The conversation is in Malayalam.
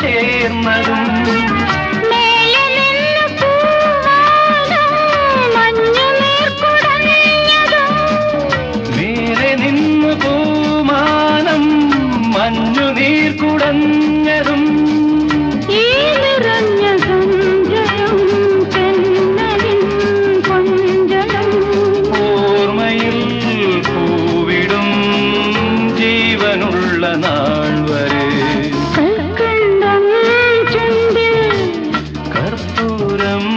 ചേർന്നതും മേലെ നിന്ന് കുടഞ്ഞതും തെന്നലിൻ കൊഞ്ചലും. ഓർമ്മയിൽ പൂവിടും ജീവനുള്ള നാൾ വരെ ദൂരം